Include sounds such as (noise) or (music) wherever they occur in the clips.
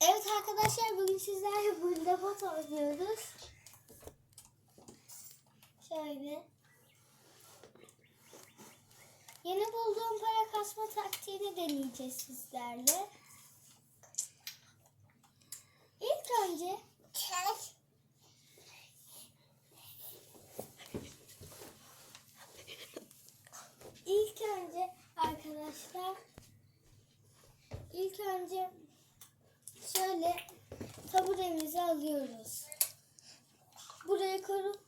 Evet arkadaşlar bugün sizlerle burada bot oynuyoruz. Şöyle. Yeni bulduğum para kasma taktiğini deneyeceğiz sizlerle. İlk önce İlk önce arkadaşlar ilk önce şöyle taburemizi alıyoruz. Buraya koyup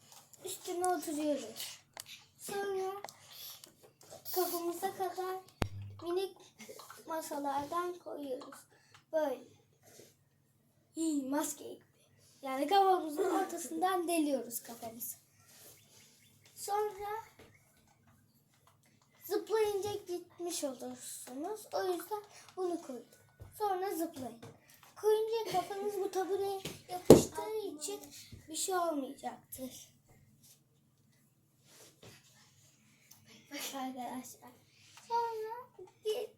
üstüne oturuyoruz. Sonra kafamıza kadar minik masalardan koyuyoruz. Böyle. İyi maske gibi. Yani kafamızın ortasından deliyoruz kafamızı. Sonra zıplayınca gitmiş olursunuz. O yüzden bunu koyun. Sonra zıplayın. Koyunca kafanız bu tabureye yapıştığı için bir şey olmayacaktır. Arkadaşlar. Sonra bir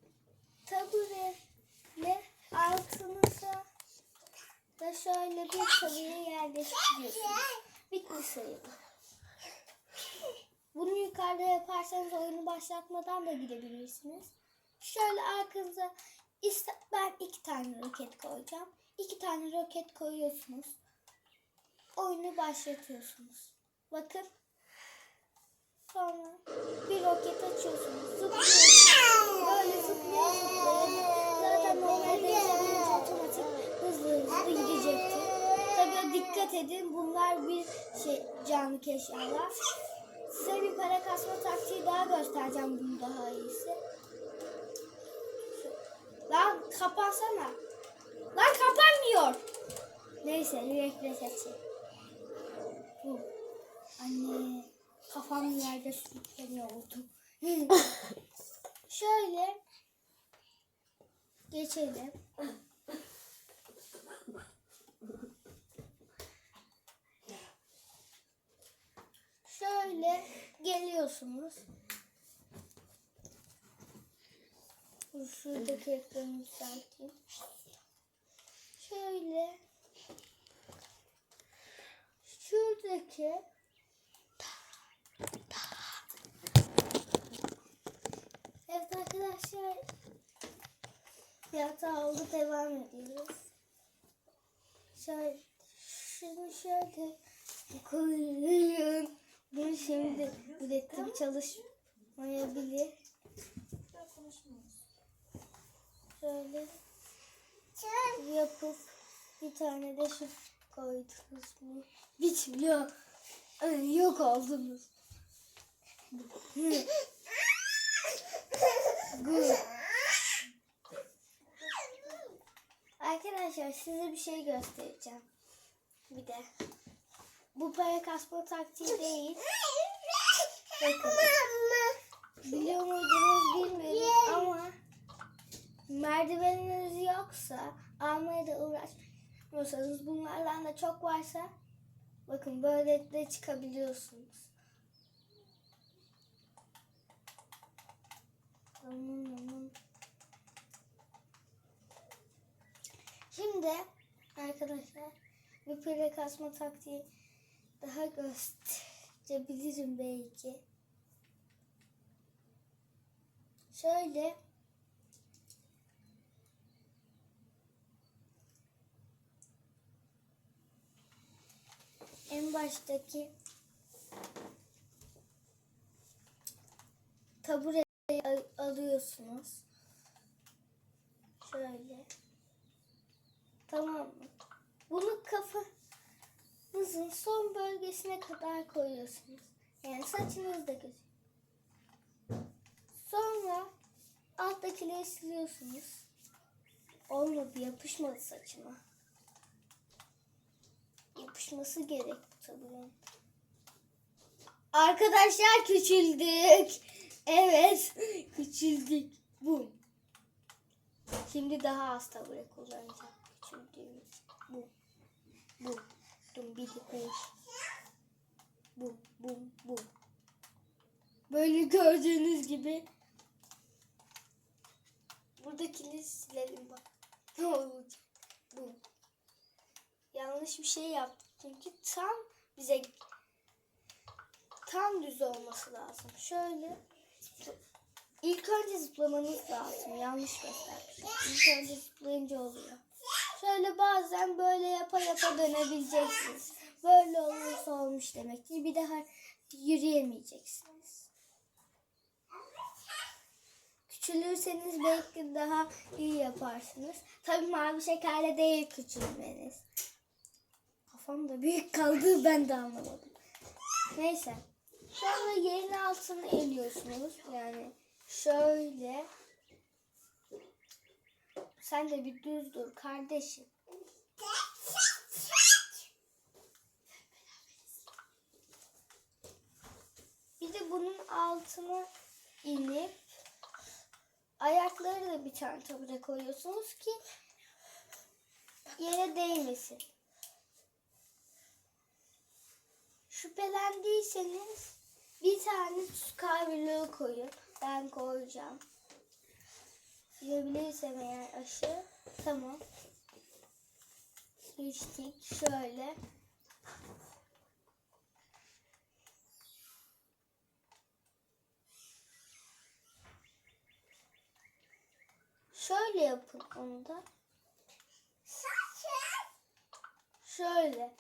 tabureyle altınıza da şöyle bir tabureye yerleştiriyorsunuz. Bitti sayılır. Bunu yukarıda yaparsanız oyunu başlatmadan da gidebilirsiniz. Şöyle arkanıza iste- ben iki tane roket koyacağım. İki tane roket koyuyorsunuz. Oyunu başlatıyorsunuz. Bakın. Sonra bir roket açıyorsunuz. Zıplıyorsunuz. Böyle zıplaya zıplaya. Zaten normalde yaşadığınız otomatik hızlı hızlı gidecektir. Tabii dikkat edin bunlar bir şey canlı eşyalar. Size bir para kasma taktiği daha göstereceğim bunu daha iyisi. Lan kapansana. Lan kapanmıyor. Neyse yürekle seçeyim. Bu. Anne kafam yerde sürükleniyor oldu. (laughs) Şöyle geçelim. Şöyle geliyorsunuz. Dur, Şuradaki ekranı yükselteyim. Şöyle şuradaki Evet arkadaşlar yatağa oldu devam ediyoruz. Şöyle şunu şöyle koyun. Bunu şimdi ürettim çalışmayabilir. Şöyle yapıp bir tane de şu koydunuz mu? Bitmiyor. Ay, Yok oldunuz. Arkadaşlar size bir şey göstereceğim. Bir de. Bu para kasma taktiği değil. Bakın. Yoksa almaya da uğraşmıyorsanız bunlardan da çok varsa bakın böyle de çıkabiliyorsunuz. Aman aman. Şimdi arkadaşlar bir pire kasma taktiği daha gösterebilirim belki. Şöyle baştaki tabureyi al- alıyorsunuz. Şöyle. Tamam mı? Bunu kafanızın son bölgesine kadar koyuyorsunuz. Yani saçınızda gözüküyor. Sonra alttakileri siliyorsunuz. Olmadı yapışmadı saçıma. Yapışması gerek taburenin. Arkadaşlar küçüldük. Evet küçüldük. Bu. Şimdi daha az tabure kullanacağım. Küçüldüğüm için. Bu. Bu. Dum bir beş. Bu. Bu. Bu. Böyle gördüğünüz gibi. Buradakileri silelim bak. Ne olacak? Yanlış bir şey yaptık çünkü tam bize tam düz olması lazım. Şöyle ilk önce zıplamanız lazım. Yanlış göstermişim. İlk önce zıplayınca oluyor. Şöyle bazen böyle yapa yapa dönebileceksiniz. Böyle olursa olmuş demek ki bir daha yürüyemeyeceksiniz. Küçülürseniz belki daha iyi yaparsınız. Tabii mavi şekerle değil küçülmeniz. Kafam da büyük kaldı ben de anlamadım. Neyse. Sonra yerin altını eliyorsunuz. Yani şöyle. Sen de bir düz dur kardeşim. Bir de bunun altına inip ayakları da bir tane tabuca koyuyorsunuz ki yere değmesin. Şüphelendiyseniz bir tane tuz kavruluğu koyun. Ben koyacağım. Yiyebilirsem eğer aşı. Tamam. İçtik. Şöyle. Şöyle yapın onu da. Şöyle.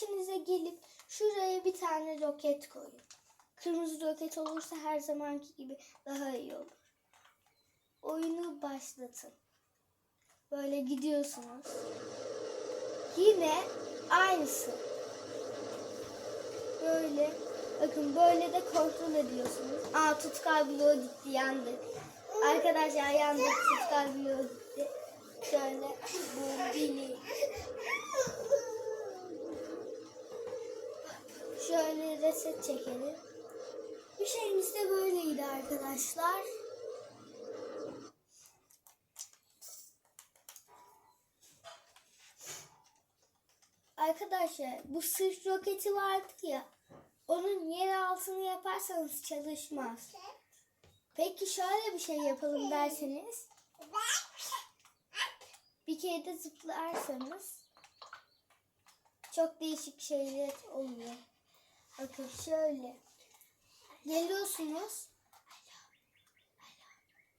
İçinize gelip şuraya bir tane roket koyun. Kırmızı roket olursa her zamanki gibi daha iyi olur. Oyunu başlatın. Böyle gidiyorsunuz. Yine aynısı. Böyle bakın böyle de kontrol ediyorsunuz. Aa tutkal bloğu gitti yandık. Arkadaşlar yandık tutkal bloğu gitti. Şöyle bu bili. Şöyle reset çekelim. Bir şeyimiz de böyleydi arkadaşlar. Arkadaşlar bu sırt roketi vardı ya. Onun yer altını yaparsanız çalışmaz. Peki şöyle bir şey yapalım derseniz. Bir kere de zıplarsanız çok değişik şeyler oluyor. Bakın şöyle. Geliyorsunuz.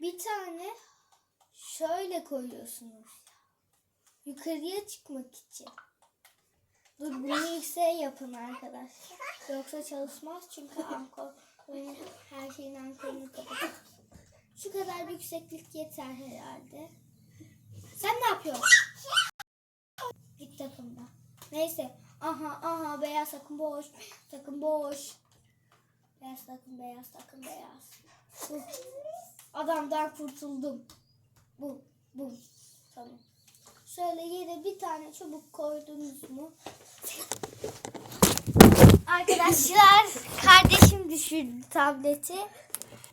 Bir tane şöyle koyuyorsunuz. Yukarıya çıkmak için. Dur bunu yükseğe yapın arkadaşlar. Yoksa çalışmaz çünkü ankor her şeyin ankorunu kapatır. Şu kadar bir yükseklik yeter herhalde. Sen ne yapıyorsun? Git takımda. Neyse. Aha aha beyaz takım boş. Takım boş. Beyaz takım beyaz takım beyaz. Bu. Adamdan kurtuldum. Bu. Bu. Tamam. Şöyle yere bir tane çubuk koydunuz mu? Arkadaşlar kardeşim düşürdü tableti.